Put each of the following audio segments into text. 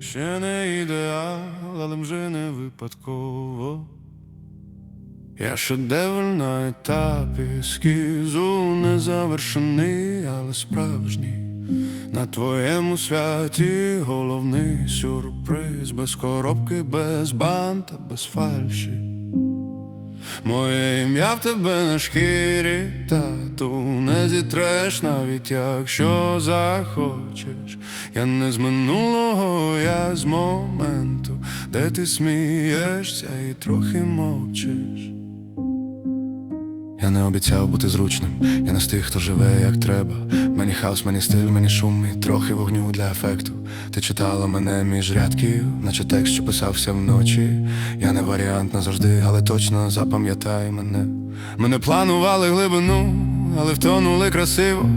ще не ідеал, але вже не випадково. Я шедевр на етапі ескізу незавершений, але справжній. На твоєму святі головний сюрприз без коробки, без банта, без фальші. Моє ім'я в тебе на шкірі, тату не зітреш, навіть якщо захочеш. Я не з минулого, я з моменту, де ти смієшся і трохи мовчиш. Я не обіцяв бути зручним, я не з тих, хто живе як треба. Мені хаос, мені стиль, мені шум і трохи вогню для ефекту. Ти читала мене між рядків, наче текст, що писався вночі. Я не варіант назавжди, але точно запам'ятай мене. Ми не планували глибину, але втонули красиво.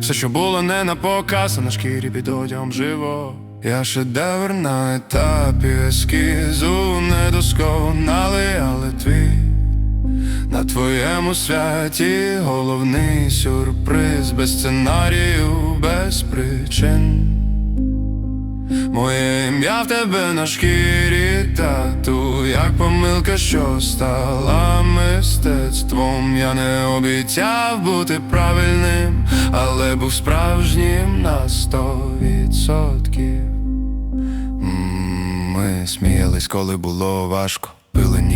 Все, що було не на показ, а на шкірі під одягом живо. Я шедевр на етапі ескізу недосконалий, але твій. На твоєму святі головний сюрприз без сценарію, без причин. Моє ім'я в тебе на шкірі, тату, як помилка, що стала мистецтвом. Я не обіцяв бути правильним, але був справжнім на сто відсотків. Ми сміялись, коли було важко.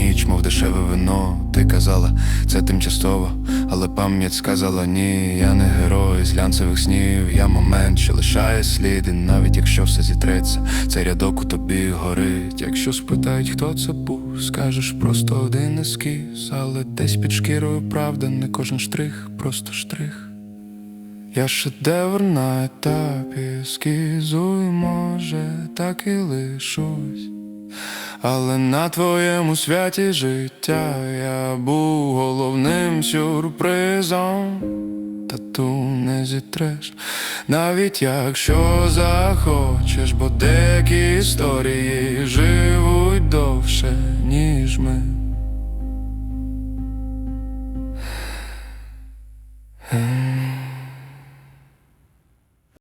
Ніч, мов дешеве вино. Ти казала, це тимчасово, але пам'ять сказала ні. Я не герой з глянцевих снів. Я момент, що лишає сліди, навіть якщо все зітреться, цей рядок у тобі горить. Якщо спитають, хто це був, скажеш просто один ескіз, але десь під шкірою правда, не кожен штрих, просто штрих. Я шедевр на етапі ескізу, і може так і лишусь. Але на твоєму святі життя я був головним сюрпризом. Тату не зітреш, навіть якщо захочеш, бо деякі історії живуть довше, ніж ми. Ем.